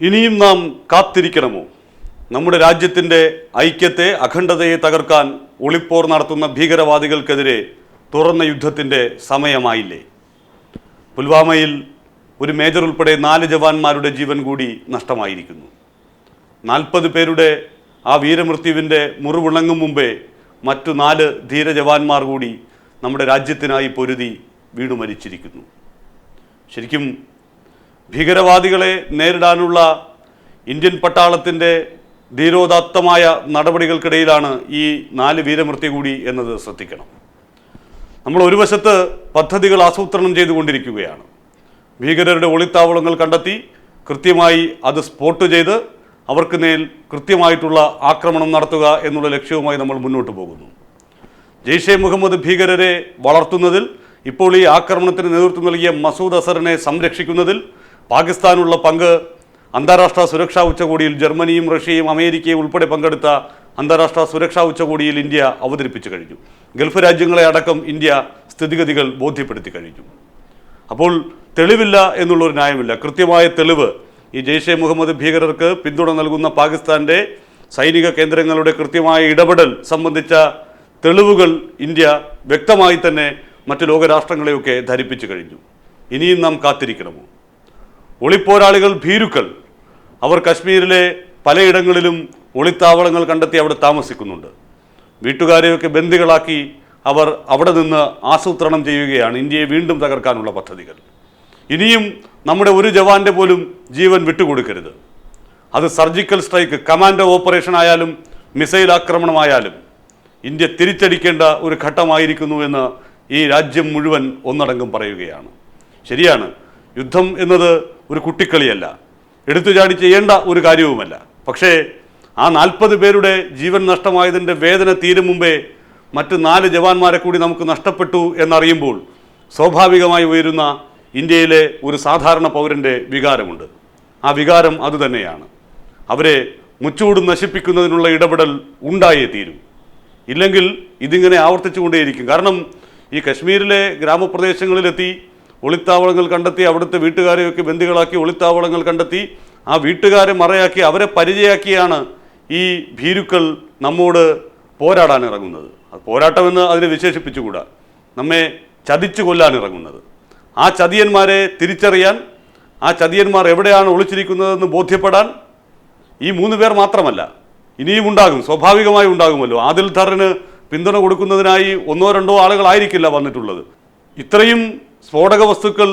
ഇനിയും നാം കാത്തിരിക്കണമോ? നമ്മുടെ രാജ്യത്തിന്റെ ഐക്യത്തെ അഖണ്ഡതയെ തകർക്കാൻ ഒളിപ്പോർ നടത്തുന്ന ഭീകരവാദികൾക്കെതിരെ തുറന്ന യുദ്ധത്തിന്റെ സമയമായില്ലേ? പുൽവാമയിൽ ഒരു മേജർ ഉൾപ്പെടെ നാല് ജവാന്മാരുടെ ജീവൻ കൂടി നഷ്ടമായിരിക്കുന്നു. നാൽപ്പത് പേരുടെ ആ വീരമൃത്യുവിന്റെ മുറിവിളങ്ങും മുമ്പേ മറ്റു നാല് ധീര ജവാന്മാർ കൂടി നമ്മുടെ രാജ്യത്തിനായി പൊരുതി വീണു മരിച്ചിരിക്കുന്നു. ശരിക്കും ഭീകരവാദികളെ നേരിടാനുള്ള ഇന്ത്യൻ പട്ടാളത്തിന്റെ ധീരോദാത്തമായ നടപടികൾക്കിടയിലാണ് ഈ നാല് വീരമൃത്യു കൂടി എന്നത് ശ്രദ്ധിക്കണം. നമ്മൾ ഒരു വശത്ത് പദ്ധതികൾ ആസൂത്രണം ചെയ്തുകൊണ്ടിരിക്കുകയാണ്. ഭീകരരുടെ ഒളിത്താവളങ്ങൾ കണ്ടെത്തി കൃത്യമായി അത് സ്പോട്ട് ചെയ്ത് അവർക്ക് മേൽ കൃത്യമായിട്ടുള്ള ആക്രമണം നടത്തുക എന്നുള്ള ലക്ഷ്യവുമായി നമ്മൾ മുന്നോട്ട് പോകുന്നു. ജെയ്ഷെ മുഹമ്മദ് ഭീകരരെ വളർത്തുന്നതിൽ ഇപ്പോൾ ഈ ആക്രമണത്തിന് നേതൃത്വം നൽകിയ മസൂദ് അസറിനെ സംരക്ഷിക്കുന്നതിൽ പാകിസ്ഥാനുള്ള പങ്ക് അന്താരാഷ്ട്ര സുരക്ഷാ ഉച്ചകോടിയിൽ ജർമ്മനിയും റഷ്യയും അമേരിക്കയും ഉൾപ്പെടെ പങ്കെടുത്ത അന്താരാഷ്ട്ര സുരക്ഷാ ഉച്ചകോടിയിൽ ഇന്ത്യ അവതരിപ്പിച്ചു കഴിഞ്ഞു. ഗൾഫ് രാജ്യങ്ങളെ അടക്കം ഇന്ത്യ സ്ഥിതിഗതികൾ ബോധ്യപ്പെടുത്തി കഴിഞ്ഞു. അപ്പോൾ തെളിവില്ല എന്നുള്ളൊരു ന്യായമില്ല. കൃത്യമായ തെളിവ് ഈ ജെയ്ഷെ മുഹമ്മദ് ഭീകരർക്ക് പിന്തുണ നൽകുന്ന പാകിസ്ഥാന്റെ സൈനിക കേന്ദ്രങ്ങളുടെ കൃത്യമായ ഇടപെടൽ സംബന്ധിച്ച തെളിവുകൾ ഇന്ത്യ വ്യക്തമായി തന്നെ മറ്റ് ലോകരാഷ്ട്രങ്ങളെയൊക്കെ ധരിപ്പിച്ചു കഴിഞ്ഞു. ഇനിയും നാം കാത്തിരിക്കണമോ? ഒളിപ്പോരാളികൾ ഭീരുക്കൾ. അവർ കശ്മീരിലെ പലയിടങ്ങളിലും ഒളിത്താവളങ്ങൾ കണ്ടെത്തി അവിടെ താമസിക്കുന്നുണ്ട്. വീട്ടുകാരെയൊക്കെ ബന്ദികളാക്കി അവർ അവിടെ നിന്ന് ആസൂത്രണം ചെയ്യുകയാണ്. ഇന്ത്യയെ വീണ്ടും തകർക്കാനുള്ള പദ്ധതികൾ. ഇനിയും നമ്മുടെ ഒരു ജവാന്റെ പോലും ജീവൻ വിട്ടുകൊടുക്കരുത്. അത് സർജിക്കൽ സ്ട്രൈക്ക് കമാൻഡോ ഓപ്പറേഷൻ ആയാലും മിസൈൽ ആക്രമണമായാലും ഇന്ത്യ തിരിച്ചടിക്കേണ്ട ഒരു ഘട്ടമായിരിക്കുന്നു എന്ന് ഈ രാജ്യം മുഴുവൻ ഒന്നടങ്കം പറയുകയാണ്. ശരിയാണ്. യുദ്ധം എന്നത് ഒരു കുട്ടിക്കളിയല്ല. എടുത്തു ചാടി ചെയ്യേണ്ട ഒരു കാര്യവുമല്ല. പക്ഷേ ആ നാൽപ്പത് പേരുടെ ജീവൻ നഷ്ടമായതിന്റെ വേദന തീരും മുമ്പേ മറ്റ് നാല് ജവാന്മാരെ കൂടി നമുക്ക് നഷ്ടപ്പെട്ടു എന്നറിയുമ്പോൾ സ്വാഭാവികമായി ഉയരുന്ന ഇന്ത്യയിലെ ഒരു സാധാരണ പൗരന്റെ വികാരമുണ്ട്. ആ വികാരം അതുതന്നെയാണ് അവരെ മുച്ചൂട് നശിപ്പിക്കുന്നതിനുള്ള ഇടപെടൽ ഉണ്ടായേ തീരും. ഇല്ലെങ്കിൽ ഇതിങ്ങനെ ആവർത്തിച്ചുകൊണ്ടേയിരിക്കും. കാരണം ഈ കശ്മീരിലെ ഗ്രാമപ്രദേശങ്ങളിലെത്തി ഒളിത്താവളങ്ങൾ കണ്ടെത്തി അവിടുത്തെ വീട്ടുകാരെയൊക്കെ ബന്ദികളാക്കി ഒളിത്താവളങ്ങൾ കണ്ടെത്തി ആ വീട്ടുകാരെ മറയാക്കി അവരെ പരിചയാക്കിയാണ് ഈ ഭീരുക്കൾ നമ്മോട് പോരാടാൻ ഇറങ്ങുന്നത്. പോരാട്ടമെന്ന് അതിനെ വിശേഷിപ്പിച്ചുകൂടാ. നമ്മെ ചതിച്ചു കൊല്ലാൻ ഇറങ്ങുന്നത്. ആ ചതിയന്മാരെ തിരിച്ചറിയാൻ ആ ചതിയന്മാർ എവിടെയാണ് ഒളിച്ചിരിക്കുന്നതെന്ന് ബോധ്യപ്പെടാൻ ഈ മൂന്ന് പേർ മാത്രമല്ല ഇനിയും ഉണ്ടാകും സ്വാഭാവികമായി ഉണ്ടാകുമല്ലോ. ആദിൽ ധറിന് പിന്തുണ കൊടുക്കുന്നതിനായി ഒന്നോ രണ്ടോ ആളുകളായിരിക്കില്ല വന്നിട്ടുള്ളത്. ഇത്രയും സ്ഫോടക വസ്തുക്കൾ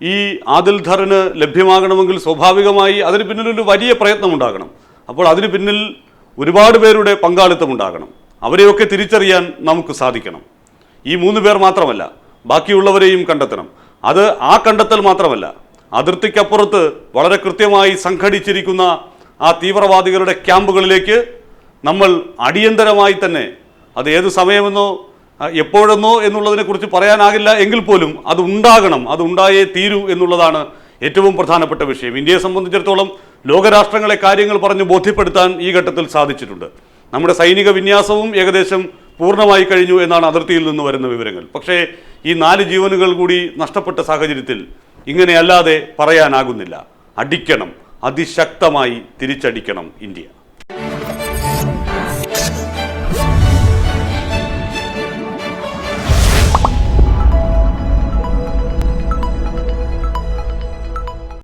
ഈ ആദിൽ ധറിന് ലഭ്യമാകണമെങ്കിൽ സ്വാഭാവികമായി അതിന് പിന്നിലൊരു വലിയ പ്രയത്നം ഉണ്ടാകണം. അപ്പോൾ അതിന് പിന്നിൽ ഒരുപാട് പേരുടെ പങ്കാളിത്തം ഉണ്ടാകണം. അവരെയൊക്കെ തിരിച്ചറിയാൻ നമുക്ക് സാധിക്കണം. ഈ മൂന്ന് പേർ മാത്രമല്ല ബാക്കിയുള്ളവരെയും കണ്ടെത്തണം. അത് ആ കണ്ടെത്തൽ മാത്രമല്ല അതിർത്തിക്കപ്പുറത്ത് വളരെ കൃത്യമായി സംഘടിച്ചിരിക്കുന്ന ആ തീവ്രവാദികളുടെ ക്യാമ്പുകളിലേക്ക് നമ്മൾ അടിയന്തരമായി തന്നെ അത് ഏത് സമയമെന്നോ എപ്പോഴെന്നോ എന്നുള്ളതിനെക്കുറിച്ച് പറയാനാകില്ല എങ്കിൽ പോലും അത് ഉണ്ടാകണം അത് ഉണ്ടായേ തീരൂ എന്നുള്ളതാണ് ഏറ്റവും പ്രധാനപ്പെട്ട വിഷയം. ഇന്ത്യയെ സംബന്ധിച്ചിടത്തോളം ലോകരാഷ്ട്രങ്ങളെ കാര്യങ്ങൾ പറഞ്ഞ് ബോധ്യപ്പെടുത്താൻ ഈ ഘട്ടത്തിൽ സാധിച്ചിട്ടുണ്ട്. നമ്മുടെ സൈനിക വിന്യാസവും ഏകദേശം പൂർണമായി കഴിഞ്ഞു എന്നാണ് അതിർത്തിയിൽ നിന്ന് വരുന്ന വിവരങ്ങൾ. പക്ഷേ ഈ നാല് ജീവനുകൾ കൂടി നഷ്ടപ്പെട്ട സാഹചര്യത്തിൽ ഇങ്ങനെയല്ലാതെ പറയാനാകുന്നില്ല. അടിക്കണം അതിശക്തമായി തിരിച്ചടിക്കണം ഇന്ത്യ.